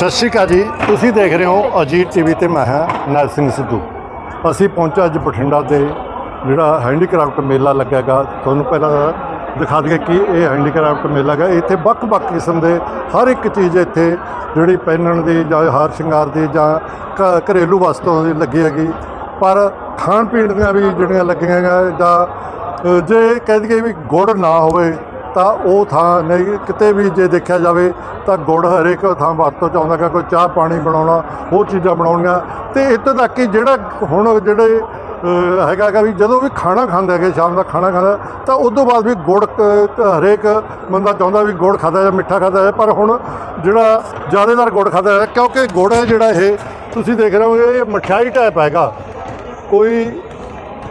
ਸਤਿ ਸ਼੍ਰੀ ਅਕਾਲ ਜੀ। ਤੁਸੀਂ ਦੇਖ ਰਹੇ ਹੋ ਅਜੀਤ ਟੀਵੀ ਤੇ ਮੈਂ ਹਾਂ ਨਰ ਸਿੰਘ ਸਿੱਧੂ। ਅਸੀਂ ਪਹੁੰਚੇ ਅੱਜ ਬਠਿੰਡਾ ਦੇ ਜਿਹੜਾ ਹੈਂਡੀਕ੍ਰਾਫਟ ਮੇਲਾ ਲੱਗੇਗਾ। ਤੁਹਾਨੂੰ ਪਹਿਲਾਂ ਦਿਖਾ ਦਈਏ ਕਿ ਇਹ ਹੈਂਡੀਕ੍ਰਾਫਟ ਮੇਲਾ ਹੈਗਾ। ਇੱਥੇ ਵੱਖ-ਵੱਖ ਕਿਸਮ ਦੇ ਹਰ ਇੱਕ ਚੀਜ਼ ਇੱਥੇ ਜਿਹੜੀ ਪਹਿਨਣ ਦੀ ਜਾਂ ਹਾਰ ਸ਼ਿੰਗਾਰ ਦੀ ਜਾਂ ਘਰੇਲੂ ਵਸਤੂਆਂ ਦੀ ਲੱਗੀ ਹੈਗੀ। ਪਰ ਖਾਣ ਪੀਣ ਦੀਆਂ ਵੀ ਜਿਹੜੀਆਂ ਲੱਗੀਆਂ ਹੈਗਾ ਜਾਂ ਜੇ ਕਹਿ ਦਈਏ ਵੀ ਗੁੜ ਨਾ ਹੋਵੇ ਤਾਂ ਉਹ ਥਾਂ ਨਹੀਂ, ਕਿਤੇ ਵੀ ਜੇ ਦੇਖਿਆ ਜਾਵੇ ਤਾਂ ਗੁੜ ਹਰੇਕ ਥਾਂ ਵਰਤੋਂ ਚ ਆਉਂਦਾ ਗਾ ਕੋਈ ਚਾਹ ਪਾਣੀ ਬਣਾਉਣਾ, ਹੋਰ ਚੀਜ਼ਾਂ ਬਣਾਉਣੀਆਂ। ਤੇ ਇੱਥੇ ਤੱਕ ਕਿ ਜਿਹੜਾ ਹੁਣ ਜਿਹੜੇ ਹੈਗਾ ਗਾ ਵੀ ਜਦੋਂ ਵੀ ਖਾਣਾ ਖਾਂਦੇ ਹੈਗੇ, ਸ਼ਾਮ ਦਾ ਖਾਣਾ ਖਾਂਦਾ, ਤਾਂ ਉਸ ਤੋਂ ਬਾਅਦ ਵੀ ਗੁੜ ਕ- ਹਰੇਕ ਬੰਦਾ ਚਾਹੁੰਦਾ ਵੀ ਗੁੜ ਖਾਦਾ ਜਾਂ ਮਿੱਠਾ ਖਾਦਾ ਹੈ ਪਰ ਹੁਣ ਜਿਹੜਾ ਜ਼ਿਆਦਾਤਰ ਗੁੜ ਖਾਦਾ ਹੈ, ਕਿਉਂਕਿ ਗੁੜ ਹੈ ਜਿਹੜਾ ਇਹ, ਤੁਸੀਂ ਦੇਖ ਰਹੇ ਹੋ ਇਹ ਮਠਿਆਈ ਟਾਈਪ ਹੈਗਾ। ਕੋਈ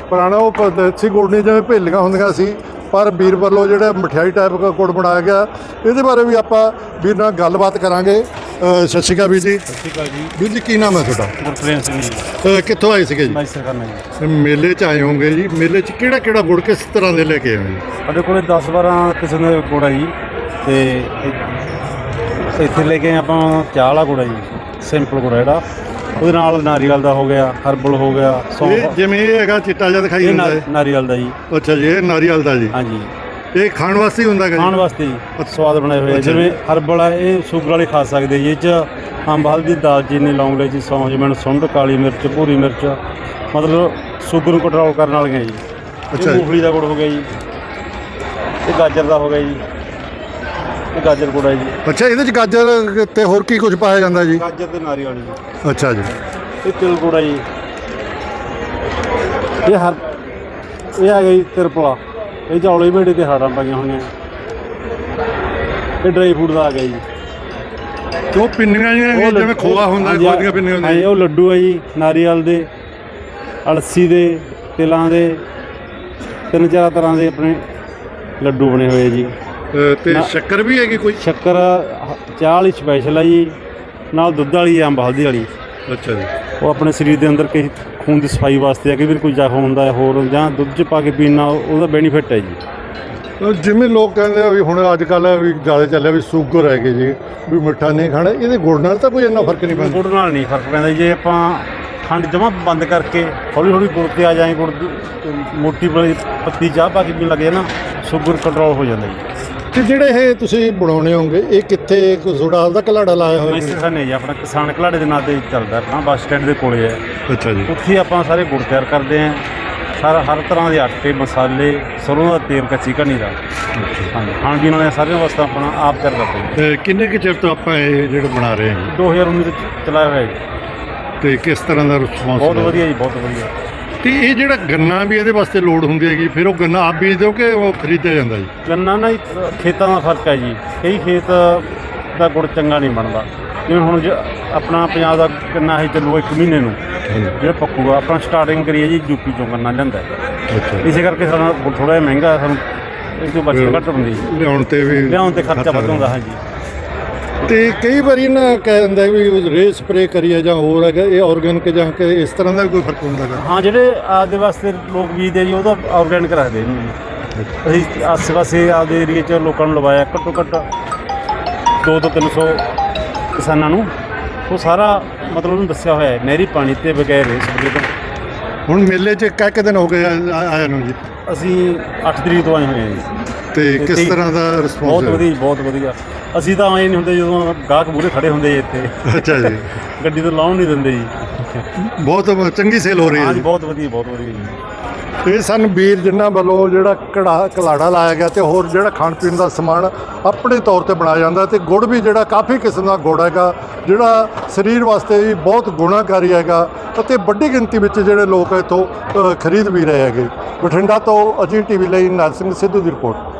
ਪੁਰਾਣਾ ਉਹ ਪ- ਦੇਸੀ ਗੁੜ ਨਹੀਂ, ਜਿਵੇਂ ਭੇਲੀਆਂ ਹੁੰਦੀਆਂ ਸੀ ਪਰ ਵੀਰ ਵੱਲੋਂ ਜਿਹੜਾ ਮਠਿਆਈ ਟਾਈਪ ਦਾ ਗੁੜ ਬਣਾਇਆ ਗਿਆ ਇਹਦੇ ਬਾਰੇ ਵੀ ਆਪਾਂ ਵੀਰ ਨਾਲ ਗੱਲਬਾਤ ਕਰਾਂਗੇ। ਅ, ਸਤਿ ਸ਼੍ਰੀ ਅਕਾਲ ਵੀਰ ਜੀ। ਸਤਿ ਸ਼੍ਰੀ ਅਕਾਲ ਜੀ। ਵੀਰ ਜੀ ਕੀ ਨਾਮ ਹੈ ਤੁਹਾਡਾ? ਗੁਰਪ੍ਰੀਤ ਸਿੰਘ ਜੀ। ਅ, ਕਿੱਥੋਂ ਆਏ ਸੀਗੇ ਜੀ? ਮੈਸਰ ਕਰਨਾ ਜੀ। ਮੇਲੇ 'ਚ ਆਏ ਹੋਗੇ ਜੀ। ਮੇਲੇ 'ਚ ਕਿਹੜਾ ਕਿਹੜਾ ਗੁੜ ਕਿਸ ਤਰ੍ਹਾਂ ਦੇ ਲੈ ਕੇ ਆਏ ਹੋ ਜੀ? ਸਾਡੇ ਕੋਲੇ 10 12 ਕਿਸਮ ਦੇ ਗੁੜ ਆ ਜੀ। ਤੇ ਇ- ਇੱਥੇ ਲੈ ਕੇ ਆਏ ਆਪਾਂ ਚਾਹ ਵਾਲਾ ਗੁੜ ਆ ਜੀ। ਸਿੰਪਲ ਗੁੜ ਆ ਜਿਹੜਾ। ਉਹਦੇ ਨਾਲ ਨਾਰੀਅਲ ਦਾ ਹੋ ਗਿਆ ਹਰਬਲ ਹੋ ਗਿਆ ਇਹ ਸੌਂਫ ਜਿਵੇਂ ਇਹ ਹੈਗਾ ਚਿੱਟਾ ਜਿਹਾ ਦਿਖਾਈ ਇਹ ਦਿੰਦਾ ਨਾ- ਹੈ ਨਾਰੀਅਲ ਦਾ ਜੀ। ਅੱਛਾ ਜੀ ਇਹ ਨਾਰੀਅਲ ਦਾ ਜੀ। ਹਾਂਜੀ। ਇਹ ਖਾਣ ਵਾਸਤੇ ਹੀ ਹੁੰਦਾ ਹੈਗਾ ਖਾਣ ਜੀ ਵਾਸਤੇ ਜੀ ਸਵਾਦ ਬਣਾਏ ਹੋਏ ਆ। ਅੱਛਾ ਜਿਵੇਂ ਹਰਬਲ ਆ ਇਹ ਸ਼ੂਗਰ ਵਾਲੇ ਖਾ ਸਕਦੇ ਜੀ। ਇਹ ਚ ਅੰਬ ਹਲਦੀ ਦਾਲਚੀਨੀ ਲੌਂਗ ਇਲਾਇਚੀ ਸੌਂਫ ਜਿਵੇਂ ਸੁੰਡ ਕਾਲੀ ਮਿਰਚ ਭੂਰੀ ਮਿਰਚ ਮਤਲਬ ਸ਼ੂਗਰ ਨੂੰ ਕੰਟਰੋਲ ਕਰਨ ਵਾਲੀਆਂ ਜੀ। ਅੱਛਾ ਇਹ ਜੀ। ਮੂੰਗਫਲੀ ਦਾ ਗੁੜ ਹੋ ਗਿਆ ਜੀ। ਇਹ ਗਾਜਰ ਦਾ ਹੋ ਗਿਆ ਜੀ। ਗਾਜਰ ਹੈ ਜੀ। ਅੱਛਾ ਇਹਦੇ 'ਚ ਗਾਜਰ ਤੇ ਹੋਰ ਕੀ ਕੁਝ ਪਾਇਆ ਜਾਂਦਾ ਜੀ? ਗਾਜਰ ਤੇ ਨਾਰੀਅਲ ਜੀ। ਅੱਛਾ ਜੀ। ਇਹ ਤਿਲ ਹੈ ਜੀ। ਇਹ ਹਰ ਇਹ ਆ ਗਈ ਤਿਰਪਲਾ। ਇਹ ਚੌਲੇ ਮੇੜੇ ਤੇ ਹਾੜਾਂ ਪਾਈਆਂ ਹੋਈਆਂ। ਇਹ ਡਰਾਈ ਫੂਡ ਦਾ ਆ ਗਿਆ ਜੀ। ਉਹ ਪਿੰਨੀਆਂ ਉਹ ਜਿਵੇਂ ਖੋਆ ਹੁੰਦਾ ਖੋਆ ਦੀਆਂ ਪਿੰਨੀਆਂ ਹੁੰਦੀਆਂ ਹਾਂਜੀ, ਉਹ ਲੱਡੂ ਹੈ ਜੀ ਨਾਰੀਅਲ ਦੇ ਅਲਸੀ ਦੇ ਤਿਲਾਂ ਦੇ। ਤਿੰਨ ਚਾਰ ਤਰ੍ਹਾਂ ਦੇ ਆਪਣੇ ਲੱਡੂ ਬਣੇ ਹੋਏ ਜੀ। ਤੇ ਨਾ- ਸ਼ੱਕਰ ਵੀ ਹੈਗੀ ਕੋਈ? ਸ਼ੱਕਰ ਹ- ਚਾਹ ਵਾਲੀ ਸਪੈਸ਼ਲ ਹੈ ਜੀ। ਨਾਲ ਦੁੱਧ ਵਾਲੀ ਅੰਬ ਹਲਦੀ ਵਾਲੀ। ਅੱਛਾ ਜੀ। ਉਹ ਆਪਣੇ ਸਰੀਰ ਦੇ ਅੰਦਰ ਕਈ ਖੂਨ ਦੀ ਸਫ਼ਾਈ ਵਾਸਤੇ ਹੈ ਕਿ ਵੀ ਕੋਈ ਜ਼ਖਮ ਹੁੰਦਾ ਹੈ ਹੋਰ ਜਾਂ ਦੁੱਧ 'ਚ ਪਾ ਕੇ ਪੀਣਾ ਉਹਦਾ ਬੈਨੀਫਿਟ ਹੈ ਜੀ। ਜਿਵੇਂ ਲੋਕ ਕਹਿੰਦੇ ਆ ਵੀ ਹੁਣ ਅੱਜ ਕੱਲ ਵੀ ਜ਼ਿਆਦਾ ਚੱਲਿਆ ਵੀ ਸ਼ੂਗਰ ਹੈਗੇ ਜੀ ਵੀ ਮਿੱਠਾ ਨਹੀਂ ਖਾਣਾ ਇਹਦੇ ਗੁੜ ਨਾਲ ਤਾਂ ਕੋਈ ਇੰਨਾ ਫ਼ਰਕ ਨਹੀਂ ਪੈਂਦਾ? ਗੁੜ ਨਾਲ ਨਹੀਂ ਫ਼ਰਕ ਪੈਂਦਾ ਜੇ ਆਪਾਂ ਖੰਡ ਜਮਾ ਬੰਦ ਕਰਕੇ ਹੌਲੀ ਹੌਲੀ ਗੁੜ ਤੇ ਆ ਜਾਏ ਗੁੜ ਦੀ ਮੋਟੀ ਵਾਲੀ ਪੱਤੀ ਚਾਹ ਪਾ ਕੇ ਪੀਣ ਲੱਗੇ ਨਾ ਸ਼ੂਗਰ ਕੰਟਰੋਲ ਹੋ ਜਾਂਦਾ ਜੀ। ਤੇ ਜਿਹੜੇ ਇਹ ਤੁਸੀਂ ਬਣਾਉਣੇ ਹੋਗੇ ਇਹ ਕਿੱਥੇ ਤੁਹਾਡਾ ਆਪਦਾ ਕਲਾੜਾ ਲਾਇਆ ਹੋਇਆ ਜੀ? ਮੈਸਰ ਖਾਨੇ ਜੀ ਆਪਣਾ ਕਿਸਾਨ ਘਲਾੜੇ ਦੇ ਨਾਂ ਤੇ ਚੱਲਦਾ ਆਪਣਾ ਬੱਸ ਸਟੈਂਡ ਦੇ ਕੋਲੇ ਹੈ। ਅੱਛਾ ਜੀ। ਉੱਥੇ ਆਪਾਂ ਸਾਰੇ ਗੁੜ ਤਿਆਰ ਕਰਦੇ ਆਂ ਸਾਰਾ ਹਰ ਤਰ੍ਹਾਂ ਦੇ ਆਟੇ ਮਸਾਲੇ ਸਰੋਂ ਦਾ ਤੇਲ ਕੱਚੀ ਘਣੀ ਦਾ। ਹਾਂਜੀ ਖਾਣ ਪੀਣ ਵਾਲੀਆਂ ਸਾਰੀਆਂ ਵਸਤਾਂ ਆਪਣਾ ਆਪ ਤਿਆਰ ਕਰਦੇ ਹਾਂ। ਤੇ ਕਿੰਨੇ ਕੁ ਚਿਰ ਤੋਂ ਆਪਾਂ ਇਹ ਜਿਹੜੇ ਬਣਾ ਰਹੇ ਹਾਂ? 2019 ਤੋਂ ਚਲਾਇਆ ਹੋਇਆ ਜੀ? ਤੇ ਕਿਸ ਤਰ੍ਹਾਂ ਦਾ ਰਿਸਪੌਂਸ ਬਹੁਤ ਵਧੀਆ ਜੀ ਬਹੁਤ ਵਧੀਆ। ਤੇ ਇਹ ਜਿਹੜਾ ਗੰਨਾ ਵੀ ਇਹਦੇ ਵਾਸਤੇ ਲੋਡ ਹੁੰਦੀ ਹੈਗੀ ਫਿਰ ਉਹ ਗੰਨਾ ਆਪ ਬੀਜਦੇ ਹੋ ਕਿ ਉਹ ਖਰੀਦਿਆ ਜਾਂਦਾ ਜੀ? ਗੰਨਾ ਨਾ ਜੀ, ਖੇਤਾਂ ਦਾ ਫ਼ਰਕ ਹੈ ਜੀ। ਕਈ ਖੇਤ ਦਾ ਗੁੜ ਚੰਗਾ ਨਹੀਂ ਬਣਦਾ। ਜਿਵੇਂ ਹੁਣ ਜ- ਆਪਣਾ ਪੰਜਾਬ ਦਾ ਗੰਨਾ ਹੈ ਚੱਲੂਗਾ ਇੱਕ ਮਹੀਨੇ ਨੂੰ ਜਿਹੜਾ ਪੱਕੂਗਾ ਆਪਣਾ ਸਟਾਰਟਿੰਗ ਕਰੀਏ ਜੀ ਯੂਪੀ ਚੋਂ ਗੰਨਾ ਲੈਂਦਾ ਅੱਛਾ। ਇਸੇ ਕਰਕੇ ਗੁੜ ਥੋੜਾ ਜਿਹਾ ਮਹਿੰਗਾ ਹੈ, ਸਾਨੂੰ ਇਹ ਤੋਂ ਬਚਤ ਘੱਟ ਹੁੰਦੀ ਜੀ। ਲਿਆਉਣ ਤੇ ਵੀ ਲਿਆਉਣ ਤੇ ਖਰਚਾ ਵੱਧ ਹੁੰਦਾ। ਹਾਂਜੀ। ਤੇ ਕਈ ਵਾਰੀ ਨਾ ਕਹਿ ਦਿੰਦਾ ਵੀ ਰੇ ਸਪਰੇ ਕਰੀਏ ਜਾਂ ਹੋਰ ਹੈਗਾ ਇਹ ਆਰਗੈਨਿਕ ਜਾਂ ਕਿ ਇਸ ਤਰ੍ਹਾਂ ਦਾ ਵੀ ਕੋਈ ਫ਼ਰਕ ਹੁੰਦਾ ਹੈਗਾ? ਹਾਂ ਜਿਹੜੇ ਆਪਦੇ ਵਾਸਤੇ ਲੋਕ ਬੀਜਦੇ ਜੀ ਉਹ ਤਾਂ ਆਰਗੈਨਿਕ ਰੱਖਦੇ ਨੇ ਅਸੀਂ ਆਸੇ ਪਾਸੇ ਆਪਦੇ ਏਰੀਏ 'ਚ ਲੋਕਾਂ ਨੂੰ ਲਵਾਇਆ ਘੱਟੋ ਘੱਟ 2 ਤੋਂ 300 ਕਿਸਾਨਾਂ ਨੂੰ। ਉਹ ਸਾਰਾ ਮਤਲਬ ਉਹਨੂੰ ਦੱਸਿਆ ਹੋਇਆ ਹੈ ਨਹਿਰੀ ਪਾਣੀ ਤੇ ਬਗੈਰ ਇਸ ਸਪਰੇ ਤੋਂ। ਹੁਣ ਮੇਲੇ 'ਚ ਕਹਿ ਕੇ ਦਿਨ ਹੋ ਗਏ ਆ- ਆ- ਆਇਆ ਨੂੰ ਜੀ। ਅਸੀਂ 8 ਤਰੀਕ ਤੋਂ ਆਏ ਹੋਏ ਹਾਂ ਜੀ। ਤੇ ਕਿਸ ਤਰ੍ਹਾਂ ਦਾ ਰਿਸਪੌਂਸ ਬਹੁਤ ਵਧੀਆ ਜੀ, ਬਹੁਤ ਵਧੀਆ। ਅਸੀਂ ਤਾਂ ਆਏ ਨਹੀਂ ਹੁੰਦੇ ਜਦੋਂ ਗਾਹਕ ਮੂਹਰੇ ਖੜੇ ਹੁੰਦੇ ਜੀ ਇੱਥੇ। ਅੱਛਾ ਜੀ। ਗੱਡੀ ਤੋਂ ਲਾਉਣ ਨਹੀਂ ਦਿੰਦੇ ਜੀ। ਬਹੁਤ ਚੰਗੀ ਸੇਲ ਹੋ ਰਹੀ ਹੈ ਜੀ। ਬਹੁਤ ਵਧੀਆ ਬਹੁਤ ਵਧੀਆ ਜੀ। ਇਹ ਸਨ ਵੀਰ ਜਿਨ੍ਹਾਂ ਵੱਲੋਂ ਜਿਹੜਾ ਕੜਾ ਕਲਾੜਾ ਲਾਇਆ ਗਿਆ ਤੇ ਹੋਰ ਜਿਹੜਾ ਖਾਣ ਪੀਣ ਦਾ ਸਮਾਨ ਆਪਣੇ ਤੌਰ ਤੇ ਬਣਾਇਆ ਜਾਂਦਾ ਤੇ ਗੁੜ ਵੀ ਜਿਹੜਾ ਕਾਫੀ ਕਿਸਮ ਦਾ ਗੁੜ ਹੈਗਾ ਜਿਹੜਾ ਸਰੀਰ ਵਾਸਤੇ ਵੀ ਬਹੁਤ ਗੁਣਾਕਾਰੀ ਹੈਗਾ ਅਤੇ ਵੱਡੀ ਗਿਣਤੀ ਵਿੱਚ ਜਿਹੜੇ ਲੋਕ ਇੱਥੋਂ ਖਰੀਦ ਵੀ ਰਹੇ ਹੈਗੇ। ਬਠਿੰਡਾ ਤੋਂ ਅਜੀਤ ਟੀਵੀ ਲਈ ਨਰਸਿੰਘ ਸਿੱਧੂ ਦੀ ਰਿਪੋਰਟ।